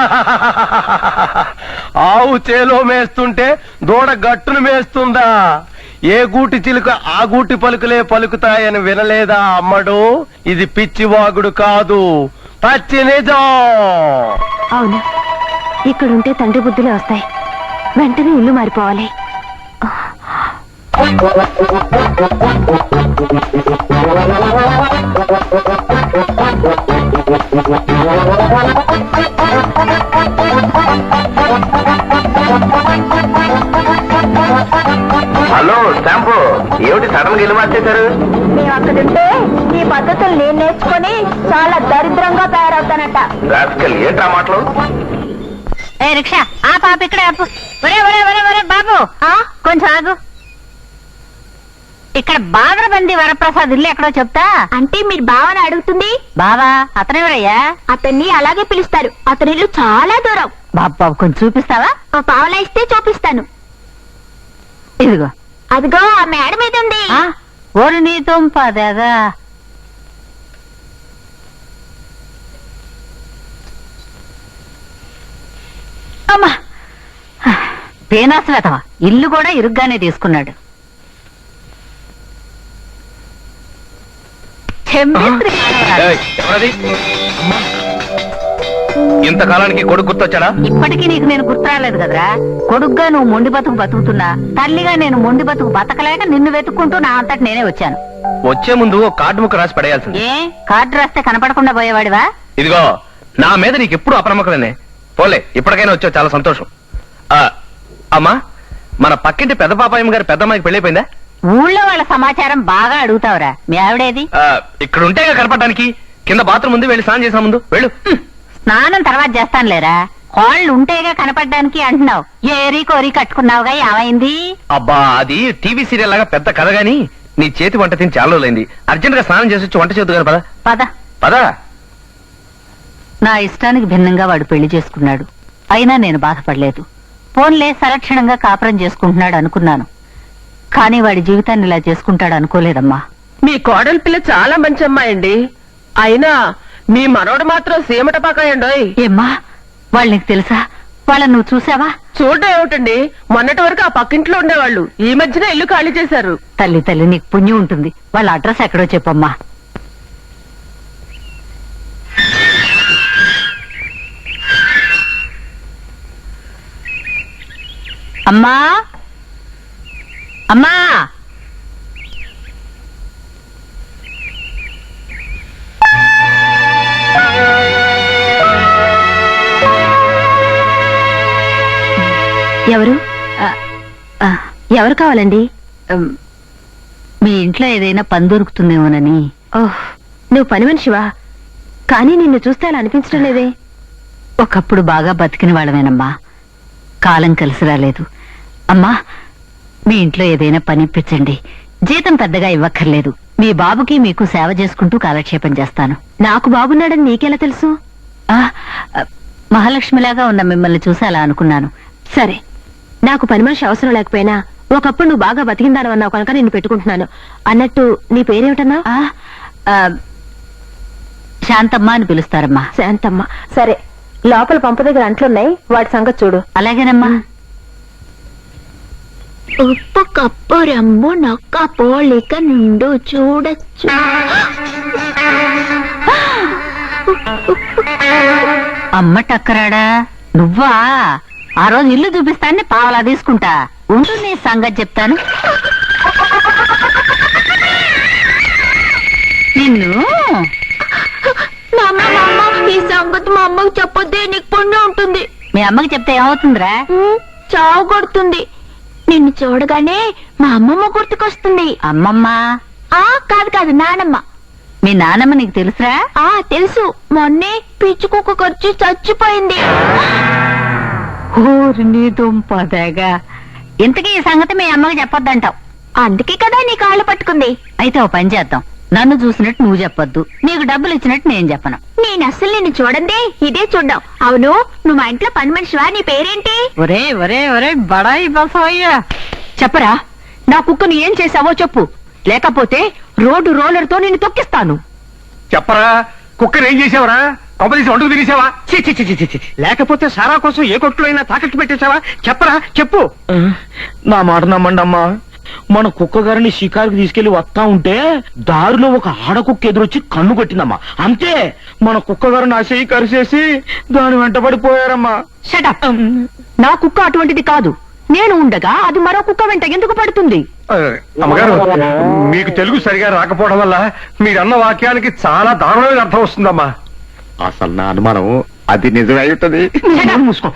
ఆవు చేలో మేస్తుంటే దూడ గట్టును మేస్తుందా? ఏ గూటి చిలుక ఆ గూటి పలుకులే పలుకుతాయని వినలేదా అమ్మడు? ఇది పిచ్చివాగుడు కాదు. పచ్చి నిజం! అవును? ఇక్కడుంటే తండ్రి బుద్ధులే వస్తాయి. వెంటనే ఇల్లు మారిపోవాలి. హలో శాంపు. ఏమిటి సడన్గా ఇల్లు మార్చేశారు? మేము అక్కడుంటే ఈ పద్ధతులు నేను నేర్చుకొని చాలా దరిద్రంగా తయారవుతానట. రాస్కల్ ఏంట్రా మాటలు? ఏ రిక్షా ఆ పాప ఇక్కడ ఆపు. ఒరే ఒరే ఒరే ఒరే బాబు. ఆ కొంచెం ఆగు. ఇక్కడ బాగరబంది వరప్రసాద్ ఇల్లు ఎక్కడో చెప్తా. అంటే మీరు బావని అడుగుతుంది? బావా అతనెవరయ్యా అతన్ని అలాగే పిలుస్తారు. అతని ఇల్లు చాలా దూరం. బాబు బాబు కొంచెం చూపిస్తావా? ఆ పావలా ఇస్తే చూపిస్తాను. ఇదిగో. అదిగో ఆ మేడ మీద ఉంది. ఆ ఓరి నీ తుంపదేగా అమ్మా. పేనాశ్వేతవా ఇల్లు కూడా ఇరుగ్గానే తీసుకున్నాడు. చెంబేస్త్రి మానవరాలు. ఇంతకాలానికి కొడుకు గుర్తొచ్చాడా? ఇప్పటికీ నీకు నేను గుర్తురాలేదు కదరా. కొడుగ్గా నువ్వు మొండి బతుకు బతుకుతున్నా తల్లిగా నేను మొండి బతుకు బతకలేక నిన్ను వెతుక్కుంటూ నా అంతటి నేనే వచ్చాను. వచ్చే ముందు ఓ కార్డు ముక్క రాసి పడేయాల్సింది. ఏ? కార్డు రాస్తే కనపడకుండా పోయేవాడివా? ఇదిగో నా మీద నీకు ఎప్పుడు అప్రమక్కలేనే. పోలే ఇప్పటికైనా వచ్చావు చాలా సంతోషం. ఆ, అమ్మా మన పక్కింటి పెద్ద పాపాయమ్మ గారి పెద్దమ్మాయికి పెళ్ళైపోయిందా ఊళ్ళో వాళ్ళ సమాచారం బాగా అడుగుతావురా. మీ ఆవిడేది? ఆ, ఇక్కడ ఉంటే కనపడడానికి కింద బాత్రూమ్ ఉంది వెళ్ళి స్నానం చేసా ముందు వెళ్ళు. స్నానం తర్వాత చేస్తానులేరా కాళ్ళు ఉంటేగా కనపడడానికి అంటున్నావు. ఏరి కోరి కట్టుకున్నావుగా ఏమైంది? అబ్బా అది టీవీ సీరియల్ లాగా పెద్ద కథ గాని నీ చేతి వంట తిని చాలా రోజులైంది. అర్జెంట్గా స్నానం చేసి వచ్చి వంట చేద్దు కానీ పద. పద. పద. నా ఇష్టానికి భిన్నంగా వాడు పెళ్ళి చేసుకున్నాడు. అయినా నేను బాధపడలేదు. పోన్లే సలక్షణంగా కాపురం చేసుకుంటున్నాడు అనుకున్నాను. కానీ వాడి జీవితాన్ని ఇలా చేసుకుంటాడు అనుకోలేదమ్మా. మీ కోడలి పిల్ల చాలా మంచి అమ్మాయి అండి. అయినా మీ మనోడు మాత్రం సీమట పకాయండోయ్ ఏమ్మా వాళ్ళు నీకు తెలుసా? వాళ్ళని నువ్వు చూసావా? చూడడం ఏమిటండి? మొన్నటి వరకు ఆ పక్కింట్లో ఉండేవాళ్ళు. ఈ మధ్యన ఇల్లు ఖాళీ చేశారు. తల్లి తల్లి నీకు పుణ్యం ఉంటుంది. వాళ్ళ అడ్రస్ ఎక్కడో చెప్పమ్మా. అమ్మా! అమ్మా! ఎవరు? ఎవరు కావాలండి? మీ ఇంట్లో ఏదైనా పని దొరుకుతుందేమోనని. ఓహ్ నువ్వు పని మనిషివా? కానీ నిన్ను చూస్తే అలా అనిపించడం లేదే. ఒకప్పుడు బాగా బతికిన వాళ్ళమేనమ్మా. కాలం కలిసి రాలేదు. అమ్మా మీ ఇంట్లో ఏదైనా పని ఇప్పించండి. జీతం పెద్దగా ఇవ్వక్కర్లేదు. మీ బాబుకి మీకు సేవ చేసుకుంటూ కాలక్షేపం చేస్తాను. నాకు బాగున్నాడని నీకెలా తెలుసు? మహాలక్ష్మిలాగా ఉన్న మిమ్మల్ని చూసి అలా అనుకున్నాను. సరే నాకు పని మనిషి అవసరం లేకపోయినా ఒకప్పుడు నువ్వు బాగా బతికిందాను అన్నావు కనుక నిన్ను పెట్టుకుంటున్నాను. అన్నట్టు నీ పేరేమిటన్నా? శాంతమ్మ అని పిలుస్తారమ్మా. శాంతమ్మ. సరే లోపల పంపు దగ్గర అంట్లున్నాయి వాటి సంగతి చూడు. అలాగేనమ్మా. ఉప్పు కప్పు రంబు నొక్క పోలిక నుండు చూడొచ్చు. అమ్మ టక్కరాడా? నువ్వా? ఆ రోజు ఇల్లు చూపిస్తాన్ని పావలా తీసుకుంటా. ఉండు నీ సంగతి చెప్తాను. నిన్ను? ఈ సంగతి మా అమ్మకి చెప్పొద్దే నీకు పుణ్యం ఉంటుంది. మీ అమ్మకి చెప్తే ఏమవుతుందిరా? చావు కొడుతుంది. నిన్ను చూడగానే మా అమ్మమ్మ గుర్తుకొస్తుంది. అమ్మమ్మ? ఆ కాదు కాదు నానమ్మ. మీ నానమ్మ నీకు తెలుసురా? ఆ తెలుసు. మొన్నే పిచ్చి కుక్క ఖర్చు చచ్చిపోయింది. ఊరి నీ దుంపదేగా ఇంతకీ ఈ సంగతి మీ అమ్మకి చెప్పొద్దంటావు. అందుకే కదా నీ కాళ్ళు పట్టుకుంది. అయితే ఓ పని చేద్దాం. నన్ను చూసినట్టు నువ్వు చెప్పొద్దు. నీకు డబ్బులు ఇచ్చినట్టు నేను చెప్పను. నేను అస్సలు నిన్ను చూడందే. ఇదే చూడ్డావు అవును నువ్వు మా ఇంట్లో పని మనిషివా? నీ పేరేంటి? ఒరే ఒరే ఒరే బడాయి బసవయ్యా. చెప్పరా? నా కుక్కను ఏం చేశావో చెప్పు. లేకపోతే రోడ్డు రోలర్తో నిన్ను తొక్కిస్తాను. చెప్పరా? కుక్కర్ ఏం చేసావురా కంపెనీస్ వండుకు తినేసావా? చి, చి, చి, చి, చి, చి. లేకపోతే సారా కోసం ఏ కొట్లో అయినా తాకట్టు పెట్టేశావా? చెప్పరా చెప్పు. నా మాట నమ్మండి అమ్మా మన కుక్క గారిని షికారుకి తీసుకెళ్ళి వస్తా ఉంటే దారిలో ఒక ఆడ కుక్క ఎదురొచ్చి కన్ను కొట్టిందమ్మా. అంతే. మన కుక్క గారు నా చెయ్యి కరిచేసి దాని వెంటబడిపోయారమ్మా షటప్ నా కుక్క అటువంటిది కాదు. నేను ఉండగా అది మరో కుక్క వెంట ఎందుకు పడుతుంది? అమ్మగారు మీకు తెలుగు సరిగా రాకపోవడం వల్ల మీరన్న వాక్యానికి చాలా దారుణమైన అర్థం వస్తుందమ్మా. అసలు నా అనుమానం అది నిజమే ఉంటుంది మూసుకో.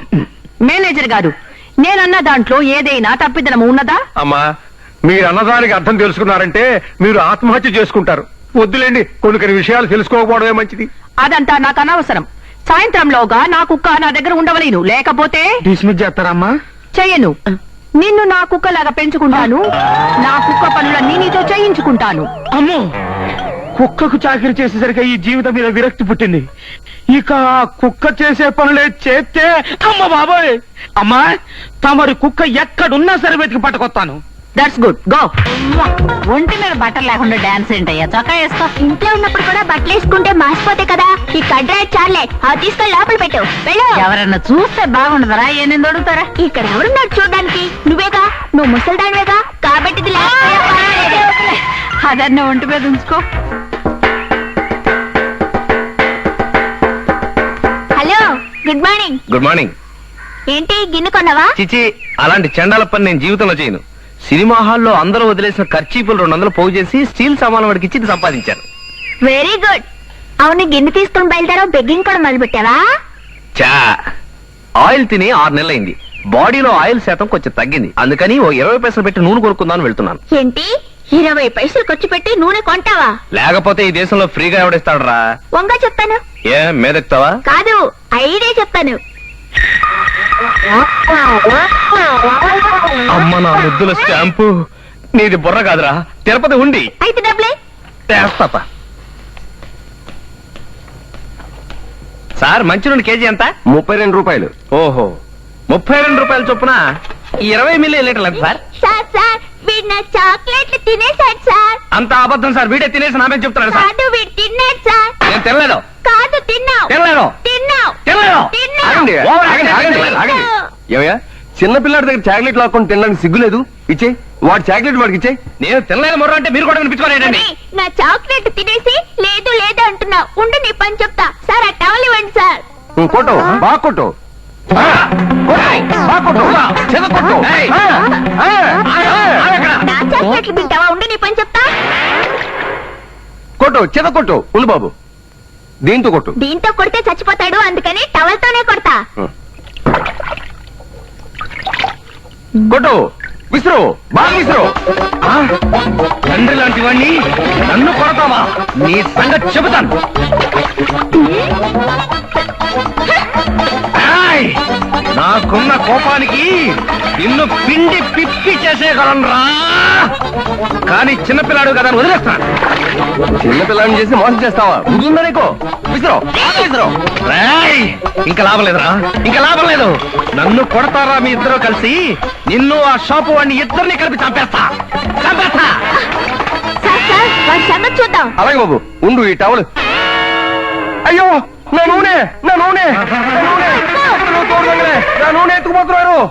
మేనేజర్ గారు నేనన్న దాంట్లో ఏదైనా తప్పిదనం ఉన్నదా? అమ్మా మీరు అన్నదానికి అర్థం తెలుసుకున్నారంటే మీరు ఆత్మహత్య చేసుకుంటారు. వద్దులేండి కొన్ని కొన్ని విషయాలు తెలుసుకోకపోవడమే మంచిది. అదంతా నాకు అనవసరం. సాయంత్రంలోగా నా కుక్క నా దగ్గర ఉండవలేను. లేకపోతే డిస్మిస్ చేస్తారమ్మా. చెయ్యను. నిన్ను నా కుక్కలాగా పెంచుకుంటాను. నా కుక్క పనులన్నీ నీతో చేయించుకుంటాను. అమ్మో! కుక్కకు చాకరీ చేసేసరికి ఈ జీవితం మీద విరక్తి పుట్టింది. ఇక ఆ కుక్క చేసే పనులే చేస్తే అమ్మ బాబోయ్! అమ్మా తమరి కుక్క ఎక్కడున్నా సరే వెతికి పట్టుకొస్తాను. దట్స్ గుడ్ గో ఒంటి మీద బట్టలు లేకుండా డాన్స్ ఏంటయ్యా? చొక్కా వేసుకో. ఇంట్లో ఉన్నప్పుడు కూడా బట్టలు వేసుకుంటే మాసిపోతే కదా. ఈ కడ్రాయి చాలే. అవి తీసుకొని లోపల పెట్టు. వెళ్ళు. ఎవరన్నా చూస్తే బాగుండదరా? ఏనేంది అడుగుతారా ఇక్కడ ఎవరున్నారు చూడడానికి? నువ్వేగా? నువ్వు ముసల్దానివేగా? కాబట్టి ఇది అదన్న ఒంటి మీద ఉంచుకో. గుడ్ మార్నింగ్ గుడ్ మార్నింగ్ ఏంటి గిన్నె కొన్నావా? చిచి అలాంటి చండాల పని నేను జీవితంలో చేయను. సినిమా హాల్లో అందరూ వదిలేసిన ఖర్చీపులు రెండు వందలు పోగు చేసి స్టీల్ సామాన్ వాడికి ఇచ్చి సంపాదించాను వెరీ గుడ్ అవును గిన్నె తీసుకుని బయలుదేరావు బెగ్గింగ్ కూడా మొదలు పెట్టావా చా ఆయిల్ తిని ఆరు నెలలైంది. బాడీలో ఆయిల్ శాతం కొంచెం తగ్గింది. అందుకని ఓ ఇరవై పైసలు పెట్టి నూనె కొనుక్కుందామని వెళ్తున్నాను. ఏంటి? ఇరవై పైసలు ఖర్చు పెట్టి నూనె కొంటావా? లేకపోతే ఈ దేశంలో ఫ్రీగా ఎవడిస్తాడరా? వంగ చెప్తాను. ఏ మీదెక్తావా కాదు ఐడే చెప్తాను. అమ్మ నా ముద్దుల స్టాంపు. నీది బుర్ర కాదురా. తిరుపతి ఉండి అయితే డబ్బులే. చేస్తాపా సార్ మంచి నుండి కేజీ ఎంత? ముప్పై రెండు రూపాయలు. ఓహో. ముప్పై రెండు రూపాయల చొప్పున ఈ ఇరవై మిల్లీ లీటర్లు ఎంత సార్? సార్ సార్ వీడు నా చాక్లెట్లు తినేశాడు సార్. అంత అబద్ధం సార్. వీడే తినేసి నామే చెప్తున్నాడు సార్. కాదు వీడు తిన్నాడు సార్. నేను తినలేదు. కాదు తిన్నావు. తినలేదు. తిన్నావు. తినలేదు. తిన్నావు. ఆగండి, ఓవర్ ఆగండి, ఆగండి, తిన్నావు. ఆగండి. ఏమయ్యా? చిన్న పిల్లాడి దగ్గర చాక్లెట్ లాక్కొని తినడానికి సిగ్గులేదు ఇచ్చే. వాడు చాక్లెట్ వాడికి ఇచ్చే. నేను తినలేదు మొర్ర అంటే మీరు కూడా అరే, నా చాక్లెట్ తినేసి లేదు లేదు అంటున్నావు. ఉండి నీ పని చెప్తా. సార్ ఆ టవల్ ఇవ్వండి సార్. కొట్టు. బాగా కొట్టు. నా చాక్లెట్లు తింటావా? ఉండి నీ పని చెప్తా. కొట్టు చెద కొట్టు బాబు. దీంతో కొట్టు. దీంతో కొడితే చచ్చిపోతాడు అందుకని టవల్ తోనే కొడతా కొట్టు విసురు బాగా విసురు. తండ్రి లాంటి వాణ్ణి నన్ను కొడతావా? నీ సంగతి చెబుతాను. ఏయ్! నాకున్న కోపానికి నిన్ను పిండి పిప్పి చేసేయగలనురా! కానీ చిన్నపిల్లాడు కదా అని వదిలేస్తాను చిన్నపిల్లాడిని చేసి మోసం చేస్తావా? ఉందా నీకు? విసురు బాగా విసురు. రేయ్! ఇంకా లాభం లేదురా. ఇంకా లాభం లేదు. నన్ను కొడతారా మీ ఇద్దరు కలిసి నిన్ను ఆ షాపు వాడిని ఇద్దరిని కలిపి చంపేస్తా. చంపేస్తా! చూద్దాం. అలాగే బాబు ఉండు ఈ టవల్. అయ్యో! నా నూనె నా నూనె నా నూనె. నా నూనె ఎత్తుకుపోతున్నారు